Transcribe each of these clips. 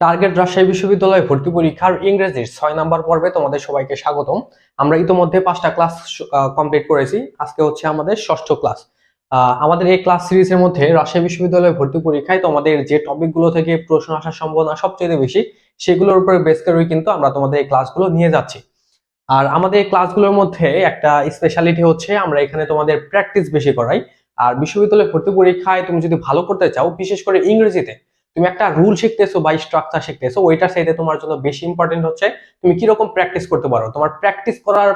Target Rajshahi বিশ্ববিদ্যালয়ে ভর্তি পরীক্ষার ইংরেজির ছয় নাম্বার পর্বে তোমাদের সবাইকে স্বাগতম। আমরা ইতোমধ্যে পাঁচটা ক্লাস কমপ্লিট করেছি। আজকে হচ্ছে আমাদের ষষ্ঠ ক্লাস আমাদের এই ক্লাস সিরিজের মধ্যে রাজশাহী বিশ্ববিদ্যালয়ে ভর্তি পরীক্ষায় তোমাদের যে টপিকগুলো থেকে প্রশ্ন আসার সম্ভাবনা সবচেয়ে বেশি, সেগুলোর উপরে বেস করেই কিন্তু আমরা তোমাদের এই ক্লাসগুলো নিয়ে যাচ্ছি। আর আমাদের এই ক্লাসগুলোর মধ্যে একটা স্পেশালিটি হচ্ছে, আমরা এখানে তোমাদের প্র্যাকটিস বেশি করাই। আর বিশ্ববিদ্যালয়ে ভর্তি পরীক্ষায় তুমি যদি ভালো করতে চাও, বিশেষ করে ইংরেজিতে তুমি একটা রুল শিখতেছো বা স্ট্রাকচার শিখতেছো, ওইটার সাইডে তোমার জন্য বেশি ইম্পর্টেন্ট হচ্ছে তুমি কীরকম প্র্যাকটিস করতে পারো। তোমার প্র্যাকটিস করার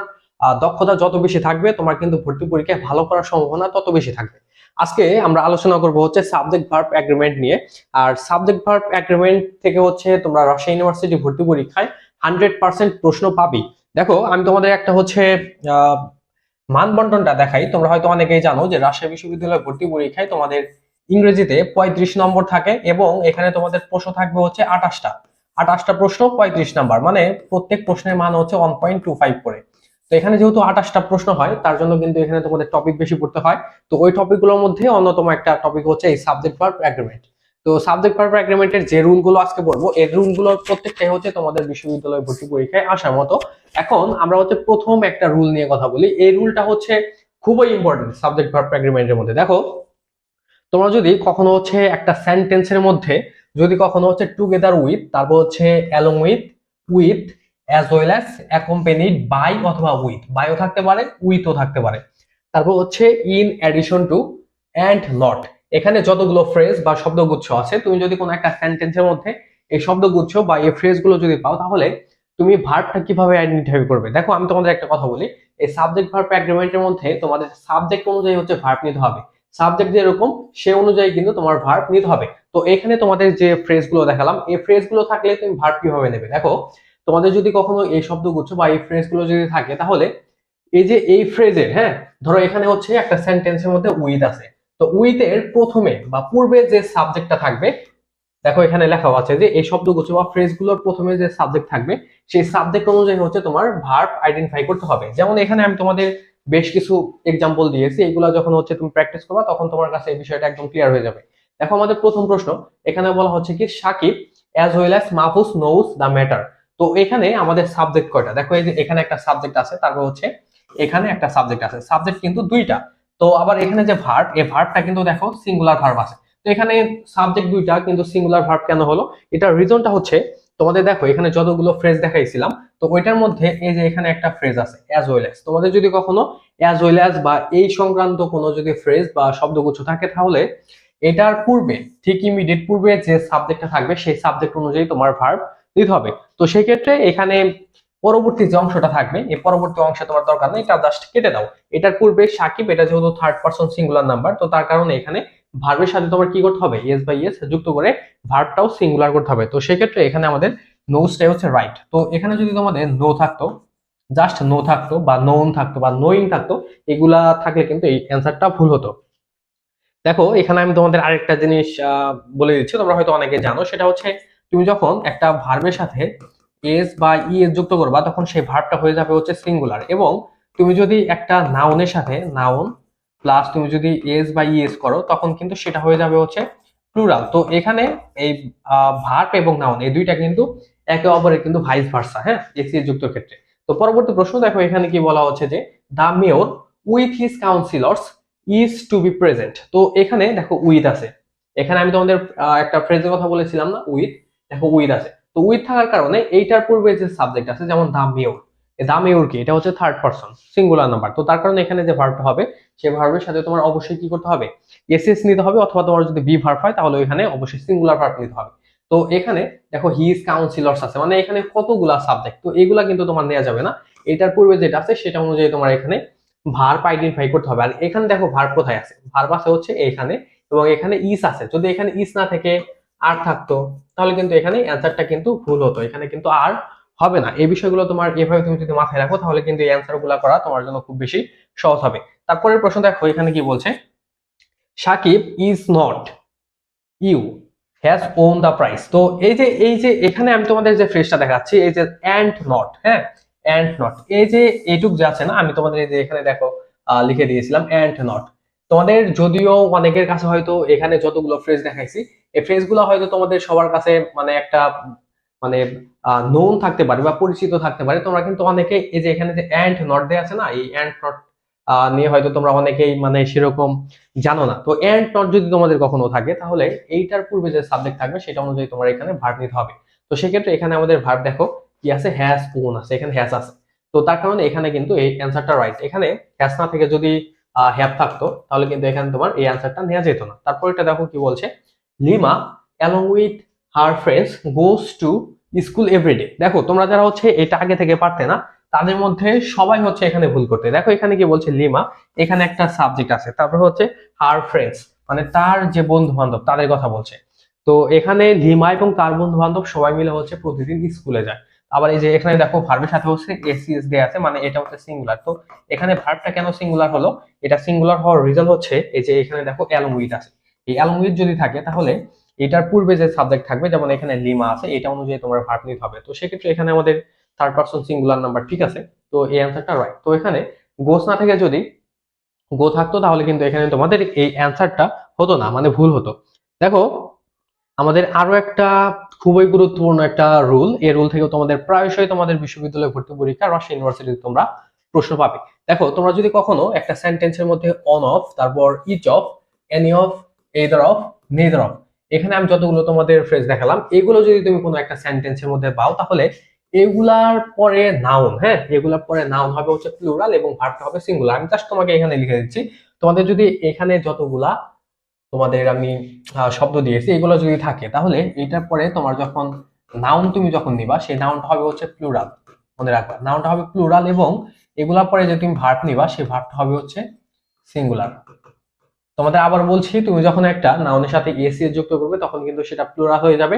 দক্ষতা যত বেশি থাকবে, তোমার কিন্তু ভর্তি পরীক্ষায় ভালো করার সম্ভাবনা তত বেশি থাকবে। আজকে আমরা আলোচনা করব হচ্ছে সাবজেক্ট ভার্ব অ্যাগ্রিমেন্ট নিয়ে। আর সাবজেক্ট ভার্ব অ্যাগ্রিমেন্ট থেকে হচ্ছে তোমরা রাজশাহী ইউনিভার্সিটি ভর্তি পরীক্ষায় হান্ড্রেড পার্সেন্ট প্রশ্ন পাবি। দেখো, আমি তোমাদের একটা হচ্ছে মান বন্টনটা দেখাই। তোমরা হয়তো অনেকেই জানো যে রাজশাহী বিশ্ববিদ্যালয় ভর্তি পরীক্ষায় তোমাদের ইংরেজিতে পঁয়ত্রিশ নম্বর থাকে এবং এখানে তোমাদের প্রশ্ন থাকবে হচ্ছে আঠাশটা। আঠাশটা প্রশ্ন, পঁয়ত্রিশ নাম্বার মানে প্রত্যেক প্রশ্নের মান হচ্ছে ওয়ান পয়েন্ট টু ফাইভ করে। তো এখানে যেহেতু আঠাশটা প্রশ্ন হয়, তার জন্য কিন্তু এখানে তোমাদের টপিক বেশি পড়তে হয়। তো ওই টপিকগুলোর মধ্যে অন্যতম একটা টপিক হচ্ছে এই সাবজেক্ট ভার্ব অ্যাগ্রিমেন্ট তো সাবজেক্ট ভার্ব অ্যাগ্রিমেন্টের যে রুলগুলো আজকে পড়ব এই রুলগুলোর প্রত্যেকটাই হচ্ছে তোমাদের বিশ্ববিদ্যালয় ভর্তি পরীক্ষায় আসার মতো। এখন আমরা হচ্ছে প্রথম একটা রুল নিয়ে কথা বলি। এই রুলটা হচ্ছে খুবই ইম্পর্টেন্ট সাবজেক্ট ভার্ব অ্যাগ্রিমেন্টের মধ্যে। দেখো তোমরা যদি কখনো হচ্ছে একটা সেন্টেন্সের মধ্যে যদি কখনো হচ্ছে টুগেদার উইথ তারপর হচ্ছে along with with as well as accompanied by অথবা উইথ বাইও থাকতে পারে উইথও থাকতে পারে। তারপর হচ্ছে in addition to and not এখানে যতগুলো ফ্রেজ বা শব্দগুচ্ছ আছে, তুমি যদি কোনো একটা সেন্টেন্সের মধ্যে এই শব্দগুচ্ছ বা এই ফ্রেজগুলো যদি পাও, তাহলে তুমি ভার্বটা কীভাবে আইডেন্টিফাই করবে? দেখো, আমি তোমাদের একটা কথা বলি। এই সাবজেক্ট ভার্ব অ্যাগ্রিমেন্টের মধ্যে তোমাদের সাবজেক্ট অনুযায়ী হচ্ছে ভার্ব নিতে হবে। সাবজেক্ট যেরকম সে অনুযায়ী কিন্তু তোমার ভার্ব নিতে হবে। তো এখানে তোমাদের যে ফ্রেজগুলো দেখালাম, এই ফ্রেজগুলো থাকলে তুমি ভার্ব কীভাবে নেবে? দেখো, তোমাদের যদি কখনো এই শব্দগুচ্ছ বা এই ফ্রেজগুলো যদি থাকে, তাহলে এই যে এই ফ্রেজের হ্যাঁ ধরো এখানে হচ্ছে একটা সেন্টেন্সের মধ্যে উইথ আছে। তো উইথ এর প্রথমে বা পূর্বে যে সাবজেক্টটা থাকবে, দেখো এখানে লেখা আছে যে এই শব্দগুচ্ছ বা ফ্রেজগুলোর প্রথমে যে সাবজেক্ট থাকবে, সেই সাবজেক্ট অনুযায়ী হচ্ছে তোমার ভার্ব আইডেন্টিফাই করতে হবে। যেমন এখানে আমি তোমাদের বেশ কিছু এক্সাম্পল দিয়েছি। এগুলো যখন হচ্ছে তুমি প্র্যাকটিস করবা, তখন তোমার কাছে এই বিষয়টা একদম ক্লিয়ার হয়ে যাবে। দেখো আমাদের প্রথম প্রশ্ন, এখানে বলা হচ্ছে কি, Shakib as well as Mahfuz knows the matter তো এখানে আমাদের সাবজেক্ট কয়টা? দেখো এই যে এখানে একটা সাবজেক্ট আছে, তারপর হচ্ছে এখানে একটা সাবজেক্ট আছে। সাবজেক্ট কিন্তু দুইটা। তো আবার এখানে যে ভার্ব এই ভার্বটা কিন্তু দেখো সিঙ্গুলার ভার্ব আছে। তো এখানে সাবজেক্ট দুইটা, কিন্তু সিঙ্গুলার ভার্ব কেন হলো? এটার রিজনটা হচ্ছে তোমাদের দেখো, এখানে যতগুলো ফ্রেজ দেখাইছিলাম, তো ওইটার মধ্যে এই যে এখানে একটা ফ্রেজ আছে অ্যাজ ওয়েল অ্যাজ তোমাদের যদি কখনো অ্যাজ ওয়েল অ্যাজ বা এই সংক্রান্ত কোনো যদি ফ্রেজ বা শব্দগুচ্ছ থাকে, তাহলে এটার পূর্বে, ঠিক ইমিডিয়েট পূর্বে যে সাবজেক্টটা থাকবে, সেই সাবজেক্ট অনুযায়ী তোমার ভার্ব দিতে হবে। তো সেই ক্ষেত্রে এখানে পরবর্তী যে অংশটা থাকবে, এই পরবর্তী অংশে তোমার দরকার নেই, এটা জাস্ট কেটে দাও। এটার পূর্বে সাকিব, এটা যেহেতু থার্ড পার্সন সিঙ্গুলার নাম্বার তো তার কারণে এখানে ভার্বের সাথে তোমার কি করতে হবে? ইয়েস বাই ইয়েস যুক্ত করে ভার্বটাও সিঙ্গুলার করতে হবে। তো সেই ক্ষেত্রে এখানে আমাদের নোসটাই হচ্ছে রাইট তো এখানে যদি তোমাদের নো থাকতো জাস্ট নো থাকতো বা নোন থাকতো বা নোইং থাকতো, এগুলা থাকলে কিন্তু এই অ্যান্সারটা ভুল হতো। দেখো, এখানে আমি তোমাদের আরেকটা জিনিস বলে দিচ্ছি, তোমরা হয়তো অনেকে জানো, সেটা হচ্ছে তুমি যখন একটা ভার্বের সাথে এস বা ই এস যুক্ত করবা, তখন সেই ভার্বটা হয়ে যাবে হচ্ছে সিঙ্গুলার এবং তুমি যদি একটা নাউনের সাথে নাউন প্লাস তুমি যদি এস বা ইএস করো, তখন কিন্তু সেটা হয়ে যাবে হচ্ছে প্লুরাল তো এখানে এই ভার্ব এবং নাউন এই দুইটা কিন্তু একে অপরের কিন্তু ভাইস ভার্সা হ্যাঁ? এসি যুক্ত ক্ষেত্রে। তো পরবর্তী প্রশ্ন, দেখো এখানে কি বলা হচ্ছে যে the mayor with his councillors is to be present তো এখানে দেখো উইথ আছে। এখানে আমি তোমাদের একটা ফ্রেজের কথা বলেছিলাম না উইথ দেখো উইথ আছে। তো উইথ থাকার কারণে এইটার পূর্বে যে সাবজেক্ট আছে, যেমন দা মেয়র দা মেয়র কি? এটা হচ্ছে থার্ড পারসন সিঙ্গুলার নাম্বার তো তার কারণে এখানে যে ভার্বটা হবে সেই ভার্বের সাথে তোমার অবশ্যই কি করতে হবে? এস এস নিতে হবে অথবা তোমার যদি বি ভার্ব হয়, তাহলে ওইখানে অবশ্যই সিঙ্গুলার ভার্ব নিতে হবে। তো এখানে দেখো হিজ কাউন্সিলর্স আছে মানে এখানে কতগুলা সাবজেক্ট তো এগুলা কিন্তু তোমার নেওয়া যাবে না। এটার পূর্বে যেটা আছে, সেটা অনুযায়ী তোমার এখানে ভার্ব আইডেন্টিফাই করতে হবে। আর এখানে দেখো ভার্ব কোথায় আছে? ভার্ব আছে হচ্ছে এখানে এবং এখানে ইস আছে। যদি এখানে ইস না থেকে, আর থাকতো, তাহলে কিন্তু এখানে অ্যান্সারটা কিন্তু ভুল হতো। এখানে কিন্তু আর হবে না। এই বিষয়গুলো তোমার এভাবে তুমি যদি মাথায় রাখো, তাহলে কিন্তু এই অ্যান্সারগুলা করা তোমার জন্য খুব বেশি সহজ হবে। তারপরের প্রশ্ন দেখো, এখানে কি বলছে? Shakib is not you has won the prize তো এই যে এই যে এখানে আমি তোমাদের যে ফ্রেজটা দেখাচ্ছি, এই যে অ্যান্ড নট হ্যাঁ? অ্যান্ড নট এই যে এইটুক যে আছে না, আমি তোমাদের এই যে এখানে দেখো লিখে দিয়েছিলাম অ্যান্ড নট তোমাদের যদিও অনেকের কাছে হয়তো এখানে যতগুলো ফ্রেজ দেখাইছি, এই ফ্রেজগুলো হয়তো তোমাদের সবার কাছে মানে একটা মানে নোন থাকতে পারে বা পরিচিত থাকতে পারে। তোমরা কিন্তু অনেকে এই যে এখানে যে অ্যান্ড নট দেয়া আছে না, এই অ্যান্ড নট নিয়ে হয়তো তোমরা অনেকেই মানে সেরকম জানো না। তো এন্ড নট যদি তোমাদের কখনো থাকে, তাহলে এইটার পূর্বে যে সাবজেক্ট থাকবে, সেটা অনুযায়ী তোমার এখানে ভার্ব নিতে হবে। তো সেক্ষেত্রে এখানে আমাদের ভার্ব দেখো, কি আছে? হ্যাজ কোন আছে। এখানে হ্যাজ আছে। তো তার কারণে এখানে কিন্তু এই অ্যান্সারটা রাইট এখানে হ্যাজ না থেকে যদি হ্যাপ থাকতো, তাহলে কিন্তু এখানে তোমার এই অ্যান্সারটা নেওয়া যেত না। তারপর এটা দেখো কি বলছে? Lima along with her friends goes to school every day দেখো, তোমরা যারা হচ্ছে এটা আগে থেকে পারতে না তাদের মধ্যে সবাই হচ্ছে এখানে ভুল করতে। দেখো এখানে কি বলছে লিমা, এখানে একটা সাবজেক্ট আছে। তারপর হচ্ছে হার ফ্রেন্ডস মানে তার যে বন্ধু বান্ধব তাদের কথা বলছে। তো এখানে লিমা এবং তার বন্ধু বান্ধব সবাই মিলে হচ্ছে প্রতিদিন স্কুলে যায়। আবার এই যে এখানে দেখো ভার্বের সাথে হচ্ছে এসিএস দেয়া আছে মানে এটা হচ্ছে সিঙ্গুলার তো এখানে ভার্বটা কেন সিঙ্গুলার হলো? এটা সিঙ্গুলার হওয়ার রিজন হচ্ছে এই যে এখানে দেখো অ্যালং উইথ আছে। এই অ্যালং উইথ যদি থাকে তাহলে এটার পূর্বে যে সাবজেক্ট থাকবে, যেমন এখানে লিমা আছে, এটা অনুযায়ী তোমার ভার্ব নিতে হবে। তো সেক্ষেত্রে এখানে আমাদের থার্ড পার্সন সিঙ্গুলার নাম্বার ঠিক আছে? তো এই অ্যান্সারটা রাইট তো এখানে গোস না থেকে যদি গো থাকতো, তাহলে কিন্তু এখানে তোমাদের এই অ্যান্সারটা হতো না মানে ভুল হতো। দেখো, আমাদের আরও একটা খুবই গুরুত্বপূর্ণ একটা রুল এই রুল থেকে তোমাদের প্রায়শই তোমাদের বিশ্ববিদ্যালয় ভর্তি পরীক্ষা রস ইউনিভার্সিটিতে তোমরা প্রশ্ন পাবে। দেখো, তোমরা যদি কখনো একটা সেন্টেন্সের মধ্যে অন অফ তারপর each of any of either of neither of এখানে আমি যতগুলো তোমাদের ফ্রেজ দেখালাম, এগুলো যদি তুমি কোনো একটা সেন্টেন্সের মধ্যে পাও, তাহলে এগুলার পরে নাউন হ্যাঁ? এগুলার পরে নাউন হবে হচ্ছে প্লুরাল এবং ভার্বটা হবে সিঙ্গুলার আমি জাস্ট তোমাকে এখানে লিখে দিচ্ছি। তোমাদের যদি এখানে যতগুলা তোমাদের আমি শব্দ দিয়েছি, এগুলো যদি থাকে, তাহলে এটার পরে তোমার যখন নাউন তুমি যখন নিবা, সেই নাউনটা হবে হচ্ছে প্লুরাল মনে রাখবা নাউনটা হবে প্লুরাল এবং এগুলার পরে যে তুমি ভার্ব নিবা, সেই ভার্বটা হবে হচ্ছে সিঙ্গুলার তোমাদের আবার বলছি, তুমি যখন একটা নাউনের সাথে এসি যুক্ত করবে, তখন কিন্তু সেটা প্লুরাল হয়ে যাবে।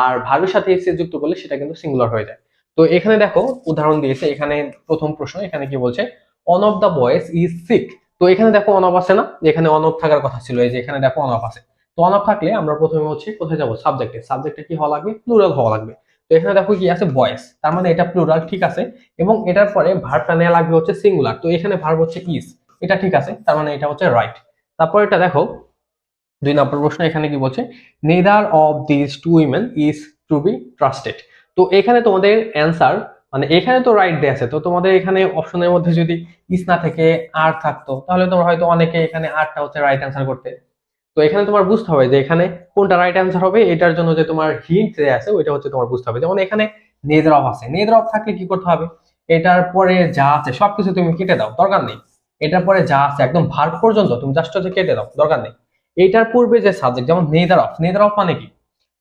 আর ভার্বের সাথে এসি যুক্ত করলে সেটা কিন্তু সিঙ্গুলার হয়ে যায়। তো এখানে দেখো উদাহরণ দিয়েছে, এখানে প্রথম প্রশ্ন, এখানে কি বলছে one of the boys is sick তো এখানে দেখো অনফ আছে না? এখানে অনফ থাকার কথা ছিল, এই যে এখানে দেখো অনফ আছে। তো অনফ থাকলে আমরা প্রথমে হচ্ছে কোথায় যাব? সাবজেক্টে সাবজেক্টে কি হওয়া লাগবে? প্লুরাল হওয়া লাগবে। তো এখানে দেখো কি আছে বয়েস তার মানে এটা প্লুরাল ঠিক আছে? এবং এটার পরে ভার্বটা নেওয়া লাগবে হচ্ছে সিঙ্গুলার তো এখানে ভার্ব হচ্ছে ইজ এটা ঠিক আছে, তার মানে এটা হচ্ছে রাইট তারপর এটা দেখো, দুই নম্বর প্রশ্ন, এখানে কি বলছে neither of this two women is to be trusted তো এখানে তোমাদের অ্যান্সার মানে এখানে তো রাইট দেয়া আছে, তো তোমাদের এখানে অপশনের মধ্যে যদি ইস না থেকে আর থাকতো, তাহলে তোমরা হয়তো অনেকে এখানে আরটা হচ্ছে রাইট অ্যান্সার করতে। তো এখানে তোমার বুঝতে হবে যে এখানে কোনটা রাইট অ্যান্সার হবে, এটার জন্য যে তোমার হিন্ট দেয়া আছে, ওইটা হচ্ছে তোমার বুঝতে হবে। যেমন এখানে নেদার অফ আছে নেদার অফ থাকলে কি করতে হবে? এটার পরে যা আছে, সবকিছু তুমি কেটে দাও, দরকার নেই। এটার পরে যা আছে, একদম ভার্ব পর্যন্ত, তুমি জাস্ট হচ্ছে কেটে দাও, দরকার নেই। এটার পূর্বে যে সাবজেক্ট যেমন নেদার অফ নেদার অফ মানে কি?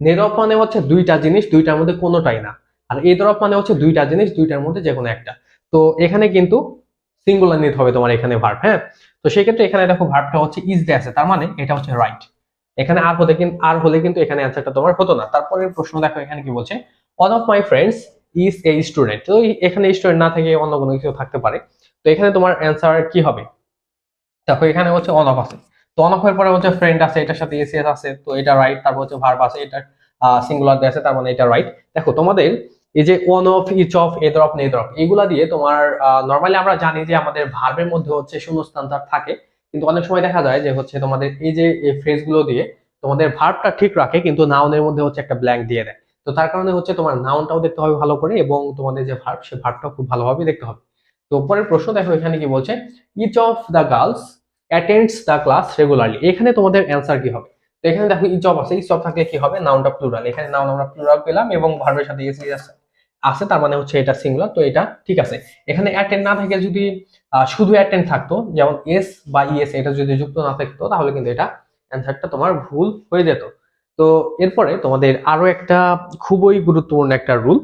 নেদার মানে হচ্ছে দুইটা জিনিস, দুইটার মধ্যে কোনোটাই না। আর তরফ মানে হচ্ছে দুইটা জিনিস, দুইটার মধ্যে যে কোনো একটা। তো এখানে কিন্তু সিঙ্গুলার নিতে হবে তোমার এখানে ভার্ব হ্যাঁ? তো সেক্ষেত্রে এখানে দেখো ভার্বটা হচ্ছে ইজ আছে। তার মানে এটা হচ্ছে রাইট এখানে আর হলে কিন্তু আর হলে কিন্তু এখানে অ্যান্সারটা তোমার হতো না। তারপরের প্রশ্ন দেখো এখানে কি বলছে one of my friends is a student তো এখানে স্টুডেন্ট না থেকে অন্য কোনো কিছু থাকতে পারে। তো এখানে তোমার অ্যান্সার কি হবে? দেখো এখানে হচ্ছে অন অফ আছে। তো অন পরে হচ্ছে ফ্রেন্ড আছে, এটার সাথে এসিএস আছে, তো এটা রাইট তারপর হচ্ছে ভার্ব আছে এটা সিঙ্গুলার আছে, তার মানে এটা রাইট দেখো, তোমাদের এই যে one of each of either of neither of এগুলা দিয়ে তোমার নর্মালি আমরা জানি যে আমাদের ভার্বের মধ্যে হচ্ছে শূন্যস্থান তার থাকে, কিন্তু অনেক সময় দেখা যায় যে হচ্ছে তোমাদের এই যে, এই ফ্রেজগুলো দিয়ে তোমাদের ভার্বটা ঠিক রাখে, কিন্তু নাউনের মধ্যে হচ্ছে একটা ব্ল্যাঙ্ক দিয়ে দেয়। তো তার কারণে হচ্ছে তোমার নাউনটাও দেখতে হবে ভালো করে, এবং তোমাদের যে ভার্ব সে ভার্বটাও খুব ভালোভাবে দেখতে হবে। তো পরের প্রশ্ন দেখো, এখানে কি বলছে each of the girls attends the class regularly এখানে তোমাদের অ্যান্সার কি হবে? তো এখানে দেখো ইচ অফ আছে ইচ অফ থাকলে কি হবে? নাউনটা প্লুরাল এখানে নাউন আমরা প্লুরাল পেলাম এবং ভার্বের সাথে এসে আছে। আছে, তার মানে হচ্ছে এটা সিঙ্গুলার তো এটা ঠিক আছে। এখানে অ্যাটেন্ড না থেকে যদি শুধু অ্যাটেন্ড থাকতো, যেমন এস বা ইএস এটা যদি যুক্ত না থাকতো, তাহলে কিন্তু এটা অ্যান্সারটা তোমার ভুল হয়ে যেত। তো এরপরে তোমাদের আরও একটা খুবই গুরুত্বপূর্ণ একটা রুল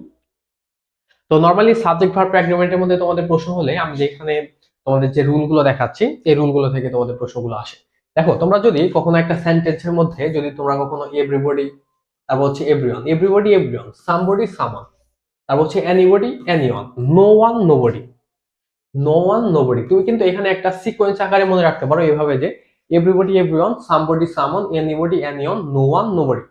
তো নর্মালি সাবজেক্ট ভার্ব অ্যাগ্রিমেন্টের মধ্যে তোমাদের প্রশ্ন হলে আমি যেখানে তোমাদের যে রুলগুলো দেখাচ্ছি এই রুলগুলো থেকে তোমাদের প্রশ্নগুলো আসে। দেখো, তোমরা যদি কখনো একটা সেন্টেন্সের মধ্যে যদি তোমরা কখনো এভরিবডি তারপর হচ্ছে everyone everybody everyone somebody someone তারপর হচ্ছে anybody anyone no one nobody no one nobody তুমি কিন্তু এখানে একটা সিকোয়েন্স আকারে মনে রাখতে পারো এভাবে যে everybody everyone somebody someone anybody anyone no one nobody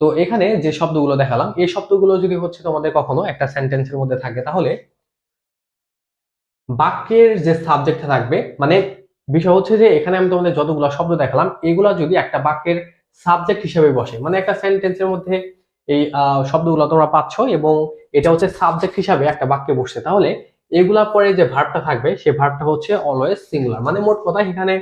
তো এখানে যে শব্দগুলো দেখালাম, এই শব্দগুলো যদি হচ্ছে তোমাদের কখনো একটা সেন্টেন্সের মধ্যে থাকে, তাহলে বাক্যের যে সাবজেক্টটা থাকবে মানে বিষয় হচ্ছে যে এখানে আমি তোমাদের যতগুলো শব্দ দেখালাম, এগুলা যদি একটা বাক্যের সাবজেক্ট হিসেবে বসে মানে একটা সেন্টেন্সের মধ্যে এই শব্দগুলো তোমরা পাচ্ছ এবং এটা হচ্ছে সাবজেক্ট হিসাবে একটা বাক্যে বসছে। তাহলে এগুলা পরে যে ভার্বটা থাকবে, সেই ভার্বটা হচ্ছে অলওয়েজ সিঙ্গুলার মানে মোট কথা এখানে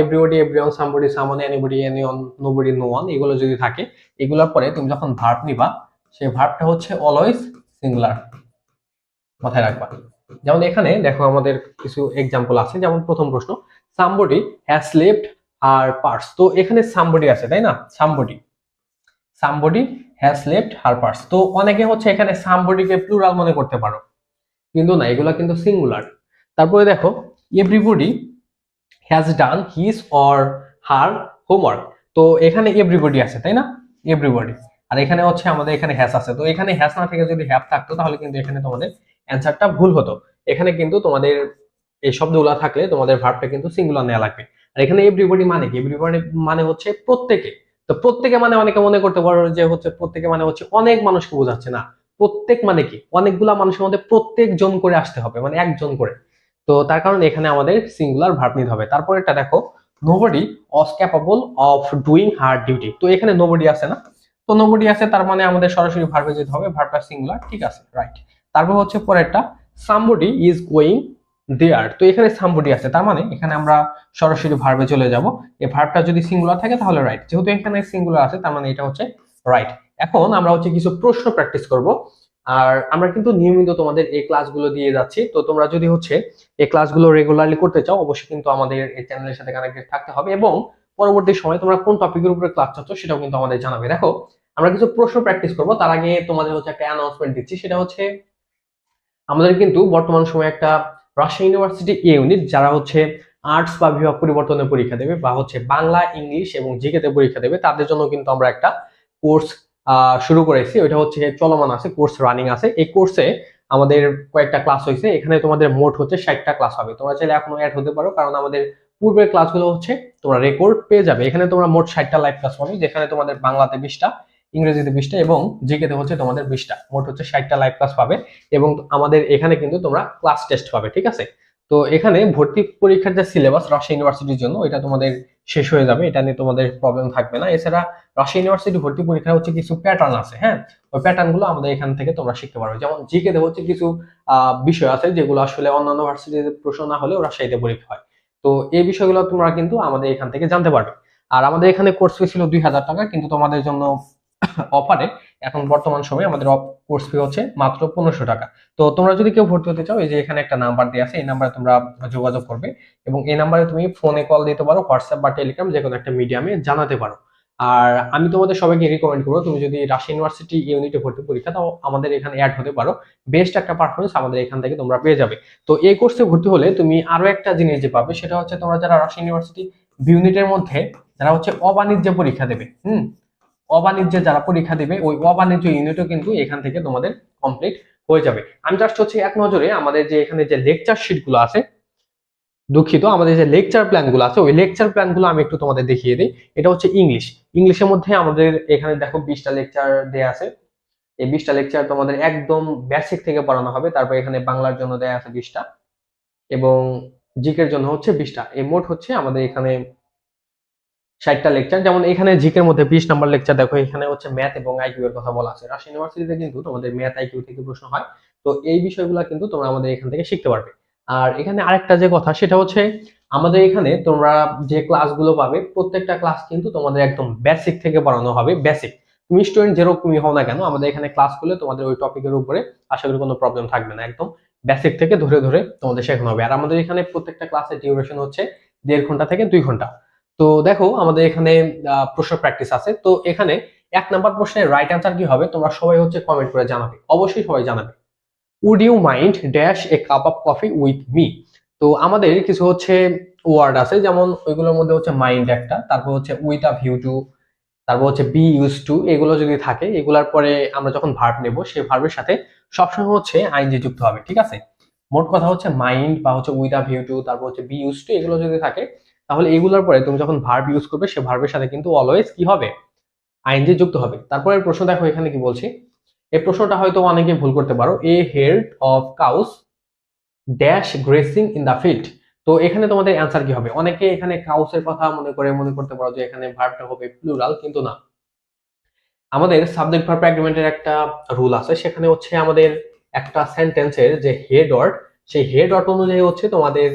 everybody everyone somebody someone anybody anyone nobody no one এগুলো যদি থাকে, এগুলোর পরে তুমি যখন ভার্ব নিবা, সেই ভার্বটা হচ্ছে অলওয়েজ সিঙ্গুলার মাথায় রাখবা। যেমন এখানে দেখো আমাদের কিছু এক্সাম্পল আছে, যেমন প্রথম প্রশ্ন somebody has left her purse তো এখানে সামবডি আছে, তাই না? Somebody somebody has left her purse তো অনেকে হচ্ছে এখানে সামবডিকে প্লুরাল মনে করতে পারো, কিন্তু না, এগুলা কিন্তু সিঙ্গুলার তারপরে দেখো everybody has done his or her homework তো এখানে এভরিবডি আছে, তাই না? এভরিবডি আর এখানে হচ্ছে আমাদের এখানে হ্যাস আছে। তো এখানে হ্যাস না থেকে যদি হ্যাপ থাকতো, তাহলে কিন্তু এখানে তোমাদের অ্যান্সারটা ভুল হতো। এখানে কিন্তু তোমাদের এই শব্দগুলো থাকলে তোমাদের ভার্বটা কিন্তু সিঙ্গুলার নেওয়া লাগবে। আর এখানে এভরিবডি মানে কি? এভরিবডি মানে হচ্ছে প্রত্যেকে। তো প্রত্যেকে মানে অনেকে মনে করতে পারো যে হচ্ছে প্রত্যেকে মানে হচ্ছে অনেক মানুষকে বোঝাচ্ছে না। প্রত্যেক মানে কি? অনেকগুলা মানুষের মধ্যে প্রত্যেক জন করে আসতে হবে মানে একজন করে। তো তার কারণে এখানে আমাদের সিঙ্গুলার ভার্ব নিতে হবে। তারপর এটা দেখো nobody was capable of doing her duty তো এখানে নোবডি আছে না? তো নোবডি আছে, তার মানে আমাদের সরাসরি ভার্বে যেতে হবে ভার্বটা সিঙ্গুলার ঠিক আছে রাইট তারপর হচ্ছে পরেরটা সামবডি ইজ গোয়িং দেয়ার তো এখানে সামবডি আছে, তার মানে এখানে আমরা সরাসরি ভার্বে চলে যাব। এই ভার্বটা যদি সিঙ্গুলার থাকে তাহলে রাইট যেহেতু এখানে সিঙ্গুলার আছে, তার মানে এটা হচ্ছে রাইট এখন আমরা হচ্ছে কিছু প্রশ্ন প্র্যাকটিস করব। আর আমরা কিন্তু নিয়মিত তোমাদের এই ক্লাসগুলো দিয়ে যাচ্ছি। তো তোমরা যদি হচ্ছে এই ক্লাসগুলো রেগুলারলি করতে চাও, অবশ্যই কিন্তু আমাদের এই চ্যানেলের সাথে কানেক্টেড থাকতে হবে এবং পরবর্তী সময় তোমরা কোন টপিকের উপরে ক্লাস চাচ্ছ সেটাও কিন্তু আমাদের জানাবে। দেখো, আমরা কিছু প্রশ্ন প্র্যাকটিস করব। তার আগে তোমাদের হচ্ছে একটা অ্যানাউন্সমেন্ট দিচ্ছি, সেটা হচ্ছে আমাদের কিন্তু বর্তমান সময়ে একটা রাজশাহী ইউনিভার্সিটি এ ইউনিট যারা হচ্ছে আর্টস বা বিভাগ পরিবর্তনের পরীক্ষা দেবে বা হচ্ছে বাংলা ইংলিশ এবং জিকেতে পরীক্ষা দেবে, তাদের জন্য কিন্তু আমরা একটা কোর্স শুরু করেছি। ওইটা হচ্ছে চলমান আছে কোর্স রানিং আছে। এই কোর্সে আমাদের কয়েকটা ক্লাস হয়েছে। এখানে তোমাদের মোট হচ্ছে ষাটটা ক্লাস হবে। তোমরা চাইলে এখনও অ্যাড হতে পারো, কারণ আমাদের পূর্বের ক্লাসগুলো হচ্ছে তোমরা রেকর্ড পেয়ে যাবে। এখানে তোমরা মোট ষাটটা লাইভ ক্লাস পাবে, যেখানে তোমাদের বাংলাতে বিশটা ইংরেজিতে বিশটা এবং জিকেতে হচ্ছে তোমাদের বিশটা। মোট হচ্ছে ষাটটা লাইভ ক্লাস পাবে এবং আমাদের এখানে কিন্তু তোমরা ক্লাস টেস্ট পাবে, ঠিক আছে? তো এখানে ভর্তি পরীক্ষার যে সিলেবাস রাজশাহী ইউনিভার্সিটির জন্য, এটা তোমাদের শেষ হয়ে যাবে, এটা নিয়ে তোমাদের প্রবলেম থাকবে না। এছাড়া রাজশাহী ইউনিভার্সিটি ভর্তি পরীক্ষা হচ্ছে কিছু প্যাটার্ন আছে হ্যাঁ? ওই প্যাটার্নগুলো আমাদের এখান থেকে তোমরা শিখতে পারবে। যেমন জিকে তে হচ্ছে কিছু বিষয় আছে যেগুলো আসলে অন্যান্য ভার্সিটিতে প্রশ্ন না হলেও রাজশাহীতে পরীক্ষা হয়। তো এই বিষয়গুলো তোমরা কিন্তু আমাদের এখান থেকে জানতে পারবে। আর আমাদের এখানে কোর্স ফি ছিল দুই হাজার টাকা, কিন্তু তোমাদের জন্য অফারে এখন বর্তমান সময়ে আমাদের কোর্স ফি হচ্ছে মাত্র পনেরোশো টাকা। তো তোমরা যদি কেউ ভর্তি হতে চাও, এই যে এখানে একটা নাম্বার দেওয়া আছে, এই নাম্বারে তোমরা যোগাযোগ করবে এবং এই নাম্বারে তুমি ফোনে কল দিতে পারো হোয়াটসঅ্যাপ বা টেলিগ্রাম যে কোনো একটা মিডিয়ামে জানাতে পারো। আর আমি তোমাদের সবাইকে রিকমেন্ড করব, তুমি যদি রাশিয়া ইউনিভার্সিটি ইউনিটে ভর্তি পরীক্ষা তাও আমাদের এখানে অ্যাড হতে পারো। বেস্ট একটা পারফরমেন্স আমাদের এখান থেকে তোমরা পেয়ে যাবে। তো এই কোর্সে ভর্তি হলে তুমি আরও একটা জিনিস যে পাবে, সেটা হচ্ছে তোমরা যারা রাশিয়া ইউনিভার্সিটি ইউনিটের মধ্যে, যারা হচ্ছে অবাণিজ্য পরীক্ষা দেবে, হুম? অবাণিজ্যে যারা পরীক্ষা দেবে, ওই অবাণিজ্য ইউনিটও কিন্তু এখান থেকে তোমাদের কমপ্লিট হয়ে যাবে। আমি জাস্ট হচ্ছে এক নজরে আমাদের যে এখানে যে লেকচার শিটগুলো আছে, দুঃখিত, আমাদের যে লেকচার প্ল্যানগুলো আছে, ওই লেকচার প্ল্যানগুলো আমি একটু তোমাদের দেখিয়ে দিই। এটা হচ্ছে ইংলিশ ইংলিশের মধ্যে আমাদের এখানে দেখো বিশটা লেকচার দেয়া আছে। এই বিশটা লেকচার তোমাদের একদম বেসিক থেকে পড়ানো হবে। তারপর এখানে বাংলার জন্য দেয়া আছে বিশটা এবং জিকের জন্য হচ্ছে বিশটা। এই মোট হচ্ছে আমাদের এখানে ষাটটা লেকচার যেমন এখানে জিকের মধ্যে বিশ নাম্বার লেকচার দেখো, এখানে হচ্ছে ম্যাথ এবং আইকিউ এর কথা বলা আছে। রাজশাহী ইউনিভার্সিটিতে কিন্তু তোমাদের ম্যাথ আইকিউ থেকে প্রশ্ন হয়। তো এই বিষয়গুলো কিন্তু তোমরা আমাদের এখান থেকে শিখতে পারবে। আর এখানে আরেকটা যে কথা, সেটা হচ্ছে আমাদের এখানে তোমরা যে ক্লাসগুলো পাবে, প্রত্যেকটা ক্লাস কিন্তু তোমাদের একদম বেসিক থেকে পড়ানো হবে বেসিক তুমি স্টুডেন্ট যেরকমই হও না কেন, আমাদের এখানে ক্লাস করলে তোমাদের ওই টপিকের উপরে আশা করি কোনো প্রবলেম থাকবে না, একদম বেসিক থেকে ধরে ধরে তোমাদের শেখানো হবে। আর আমাদের এখানে প্রত্যেকটা ক্লাসের ডিউরেশন হচ্ছে দেড় ঘণ্টা থেকে দুই ঘণ্টা। তো দেখো, আমাদের এখানে প্রশ্ন প্র্যাকটিস আছে। তো এখানে এক নাম্বার প্রশ্নের রাইট অ্যান্সার কি হবে? তোমরা সবাই হচ্ছে কমেন্ট করে জানাবে। অবশ্যই সবাই জানাবে। Would you mind dash a cup of coffee with me তো আমাদের কিছু হচ্ছে ওয়ার্ড আছে, যেমন ওইগুলোর মধ্যে হচ্ছে মাইন্ড একটা, তারপর হচ্ছে উইথ আ ভিউ টু তারপর হচ্ছে বি ইউজ টু এগুলো যদি থাকে, এগুলার পরে আমরা যখন ভার্ব নেব, সেই ভার্বের সাথে সবসময় হচ্ছে আইনজি যুক্ত হবে, ঠিক আছে? মোট কথা হচ্ছে মাইন্ড বা হচ্ছে উইথ আ ভিউ টু তারপর হচ্ছে বি ইউজ টু এগুলো যদি থাকে তাহলে এগুলোর পরে তুমি যখন ভার্ব ইউজ করবে, সে ভার্বের সাথে কিন্তু অলওয়েজ কি হবে? আইনজি যুক্ত হবে। তারপরে প্রশ্ন দেখো এখানে কি বলছি। এই প্রশ্নটা হয়তো অনেকে ভুল করতে পারো। A herd of cows dash grazing in the field তো এখানে তোমাদের অ্যান্সার কি হবে? অনেকে এখানে কাউসের কথা মনে করে, মনে করতে পারো যে এখানে ভার্বটা হবে প্লুরাল কিন্তু না। আমাদের সাবজেক্ট ভার্ব অ্যাগ্রিমেন্টের একটা রুল আছে। সেখানে হচ্ছে আমাদের একটা সেন্টেন্সের যে হেড ওয়ার্ড সেই হেড ওয়ার্ড অনুযায়ী হচ্ছে তোমাদের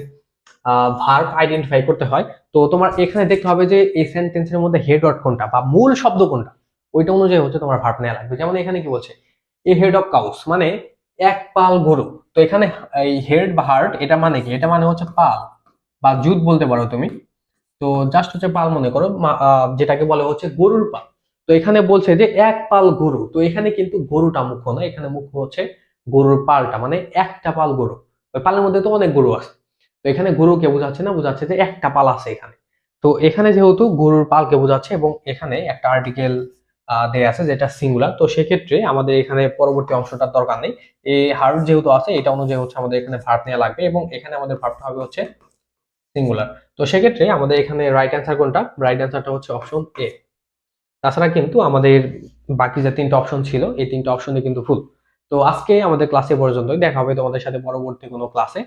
ভার্ব আইডেন্টিফাই করতে হয়। তো তোমার এখানে দেখতে হবে যে এই সেন্টেন্সের মধ্যে হেড ওয়ার্ড কোনটা বা মূল শব্দ কোনটা, ওইটা অনুযায়ী হচ্ছে তোমার ভার্ব নেওয়া লাগবে। যেমন এখানে কি বলছে? এ হেড অফ কাউস মানে এক পাল গরু। তো এখানে এই হেড বা হার্ট এটা মানে কি? এটা মানে হচ্ছে পাল বা জুত বলতে পারো তুমি। তো জাস্ট হচ্ছে পাল মনে করো যেটাকে বলে হচ্ছে গরুর পাল। তো এখানে বলছে যে এক পাল গরু। তো এখানে কিন্তু গরুটা মুখ্য না এখানে মুখ্য হচ্ছে গরুর পালটা মানে একটা পাল গরু। ওই পালের মধ্যে তো অনেক গরু আছে। তো এখানে গরুকে বোঝাচ্ছে না, বোঝাচ্ছে যে একটা পাল আছে এখানে। তো এখানে যেহেতু গরুর পালকে বোঝাচ্ছে এবং এখানে একটা আর্টিকেল দেয়া আছে যেটা সিঙ্গুলার তো সেক্ষেত্রে আমাদের এখানে পরবর্তী অংশটার দরকার নেই। এই হার্ড যেহেতু আছে, এটা অনুযায়ী হচ্ছে আমাদের এখানে ভার্ব নেওয়া লাগবে এবং এখানে আমাদের ভার্বটা হবে হচ্ছে সিঙ্গুলার তো সেক্ষেত্রে আমাদের এখানে রাইট অ্যান্সার কোনটা? রাইট অ্যান্সারটা হচ্ছে অপশন এ তাছাড়া কিন্তু আমাদের বাকি যে তিনটা অপশন ছিল, এই তিনটা অপশনে কিন্তু ফুল তো আজকে আমাদের ক্লাসে পর্যন্তই। দেখা হবে তোমাদের সাথে পরবর্তী কোনো ক্লাসে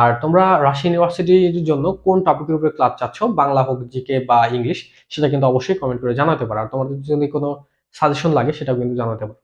আর তোমরা রাশি ইউনিভার্সিটির জন্য কোন টপিকের উপরে ক্লাস চাচ্ছ? বাংলা হোক জিকে বা ইংলিশ সেটা কিন্তু অবশ্যই কমেন্ট করে জানাতে পারো। আর তোমাদের যদি কোনো সাজেশন লাগে, সেটাও কিন্তু জানাতে পারো।